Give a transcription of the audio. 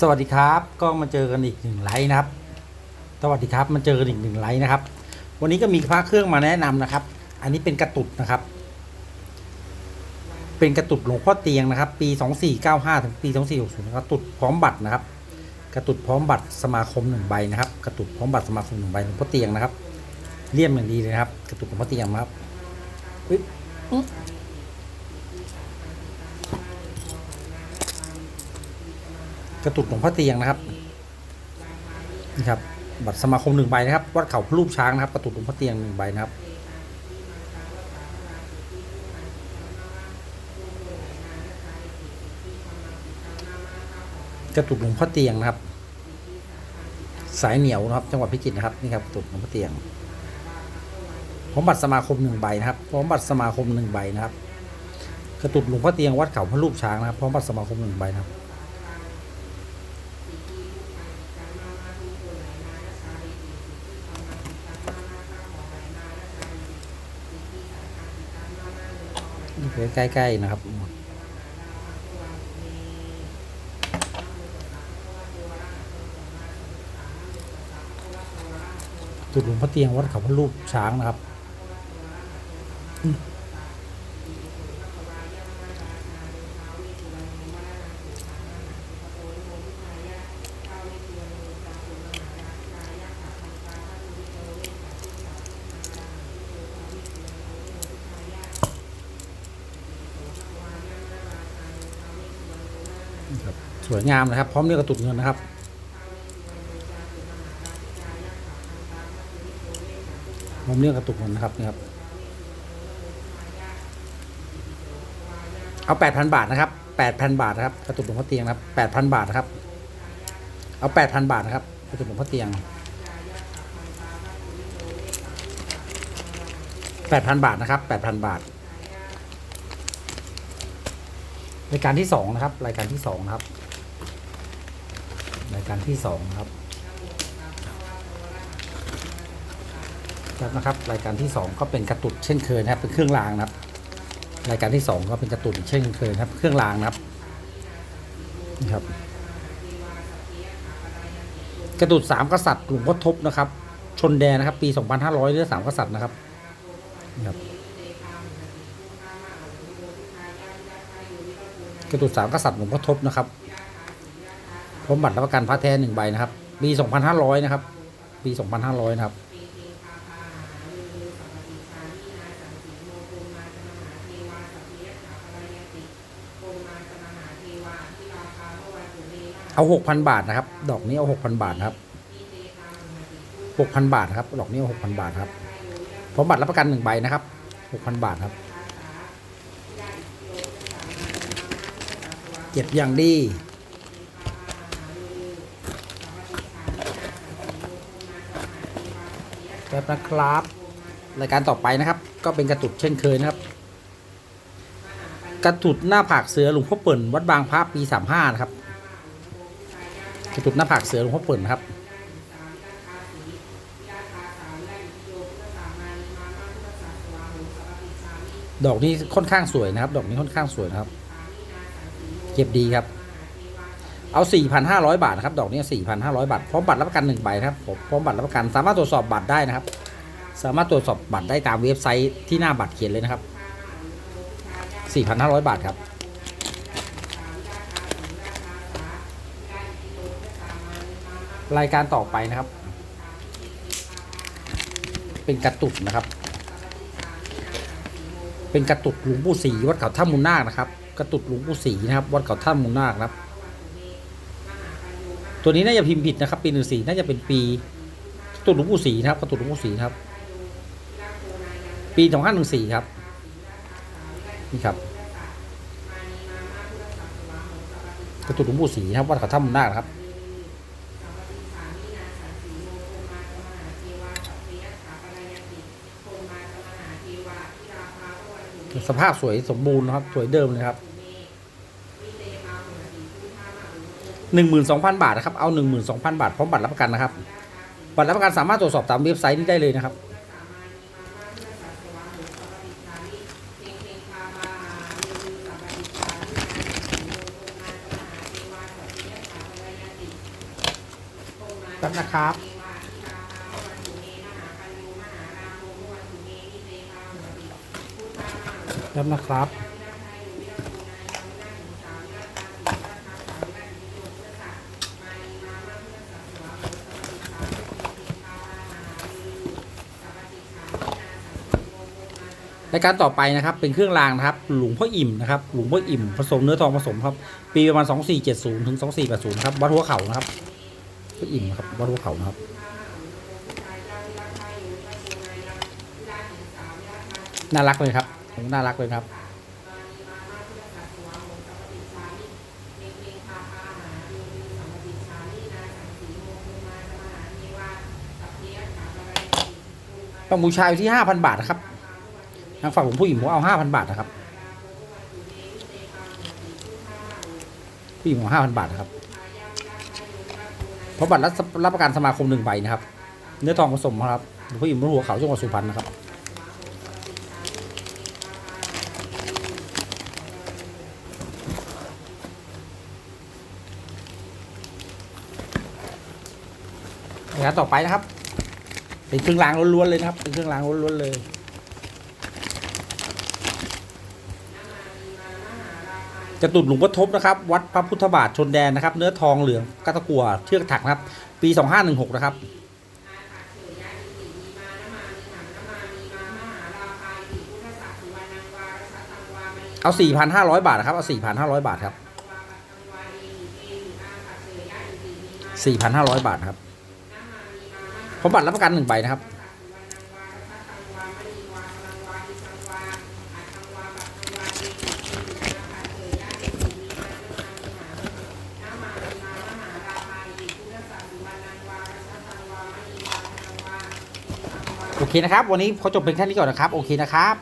สวัสดีครับ ก็มาเจอกันอีกหนึ่งไลฟ์นะครับ สวัสดีครับมาเจอกันอีกหนึ่งไลฟ์นะครับ วันนี้ก็มีพระเครื่องมาแนะนำนะครับ อันนี้เป็นกระตุดนะครับ เป็นกระตุดหลวงพ่อเตียงนะครับ ปี2495ถึงปี2460นะครับกระตุดพร้อมบัตรนะครับ กระตุดพร้อมบัตรสมาคมหนึ่งใบนะครับ กระตุดพร้อมบัตรสมาคมหนึ่งใบหลวงพ่อเตียงนะครับ เลี่ยมอย่างดีเลยครับ กระตุดหลวงพ่อเตียงนะครับ กระตุกหลวงพ่อเตียงนะครับนี่ครับบัตรสมาคมหนึ่งใบนะครับวัดเขาพระรูปช้างนะครับ กระตุกหลวงพ่อเตียงหนึ่งใบนะครับกระตุกหลวงพ่อเตียงนะครับ สายเหนียวนะครับ จังหวัดพิจิตรนะครับนี่ครับกระตุกหลวงพ่อเตียงพร้อมบัตรสมาคมหนึ่งใบนะครับพร้อมบัตรสมาคมหนึ่งใบนะครับ กระตุกหลวงพ่อเตียงวัดเขาพระรูปช้างนะครับพร้อมบัตรสมาคมหนึ่งใบนะครับ ใกล้ๆนะครับจุดหลวงพ่อเตียงวัดเขาพระรูปช้างนะครับ ครับ สวยงามนะครับ พร้อมเนื้อกระตุกเงินนะครับ พร้อมเนื้อกระตุกเงินนะครับนี่ครับ เอาแปดพันบาทนะครับแปดพันบาทนะครับกระตุกหลวงพ่อเตียงนะครับแปดพันบาทนะครับ เอาแปดพันบาทนะครับกระตุกหลวงพ่อเตียงแปดพันบาทนะครับแปดพันบาทรายการที่สองนะครับ รายการที่สองนะครับ รายการที่สองครับครับนะครับ รายการที่สองก็เป็นกระตุดเช่นเคยนะครับ เป็นเครื่องรางนะครับ รายการที่สองก็เป็นกระตุดเช่นเคยนะครับ เครื่องรางนะครับนี่ครับ กระตุดสามกษัตริย์หลวงพ่อทบนะครับ ชนแดนนะครับ ปี2500เรือสามกษัตริย์นะครับนี่ครับกระตุดสามกษัตริย์หลวงพ่อทบนะครับ พร้อมบัตรรับประกันพระแท้หนึ่งใบนะครับ ปีสองพันห้าร้อยนะครับ ปีสองพันห้าร้อยนะครับ เอาหกพันบาทนะครับ ดอกนี้เอาหกพันบาทนะครับหกพันบาทครับ ดอกนี้เอาหกพันบาทครับพร้อมบัตรรับประกันหนึ่งใบนะครับหกพันบาทครับเก็บอย่างดี แบบนะครับ รายการต่อไปนะครับ ก็เป็นกระตุดเช่นเคยนะครับ กระตุดหน้าผากเสือหลวงพ่อเปิ่นวัดบางพระปีสามห้านะครับ กระตุดหน้าผากเสือหลวงพ่อเปิ่นครับดอกนี้ค่อนข้างสวยนะครับ ดอกนี้ค่อนข้างสวยนะครับ เก็บดีครับ เอา 4,500 บาทนะครับดอกนี้4,500 บาทพร้อมบัตรรับประกัน1ใบครับผมพร้อมบัตรรับประกันสามารถตรวจสอบบัตรได้นะครับ สามารถตรวจสอบบัตรได้ตามเว็บไซต์ที่หน้าบัตรเขียนเลยนะครับ 4,500 บาทครับรายการต่อไปนะครับ เป็นกระตุกนะครับ เป็นกระตุกหลวงปู่ศรีวัดเขาถ้ำมูลนาคนะครับ กระตุกหลวงปู่ศรีนะครับ วัดเขาถ้ำมูลนาคนะครับ ตัวนี้น่าจะพิมพ์ผิดนะครับ ปีหนึ่งสี่น่าจะเป็นปีกระตุกหลวงปู่ศรีนะครับกระตุกหลวงปู่ศรีครับ ปีสองห้าหนึ่งสี่ครับนี่ครับกระตุกหลวงปู่ศรีครับวัดเขาถ้ำมูลนาคครับสภาพสวยสมบูรณ์นะครับ สวยเดิมเลยครับ หนึ่งหมื่นสองพันบาทนะครับ เอาหนึ่งหมื่นสองพันบาทพร้อมบัตรรับประกันนะครับ บัตรรับประกันสามารถตรวจสอบตามเว็บไซต์นี้ได้เลยนะครับแป๊บนะครับแป๊บนะครับ รายการต่อไปนะครับเป็นเครื่องรางนะครับหลวงพ่ออิ่มนะครับหลวงพ่ออิ่มผสมเนื้อทองผสมครับปีประมาณ 2470 ถึง 2480ครับวัดหัวเข่านะครับพ่ออิ่มนะครับวัดหัวเข่านะครับน่ารักเลยครับน่ารักเลยครับต้องบูชาอยู่ที่ห้าพันบาทครับ ทางฝั่งผมผู้หญิงผมเอาห้าพันบาทนะครับ ผู้หญิงเอาห้าพันบาทนะครับ เพราะบัตรรับประกันสมาคมหนึ่งใบนะครับ เนื้อทองผสมนะครับผู้หญิงบนหัวเขาจังหวัดสุพรรณนะครับงานต่อไปนะครับ เป็นเครื่องรางล้วนๆเลยนะครับ เป็นเครื่องรางล้วนๆเลย จะตุดหลวงพ่อทบนะครับ วัดพระพุทธบาทชนแดนนะครับ เนื้อทองเหลืองกะตะกัวเชือกถักนะครับ ปี 2516 นะครับเอา 4,500 บาทนะครับเอา 4,500 บาท ครับ 4,500 บาท ครับผมบัตรรับประกันหนึ่งใบนะครับ โอเคนะครับ วันนี้ขอจบเป็นแค่นี้ก่อนนะครับ โอเคนะครับ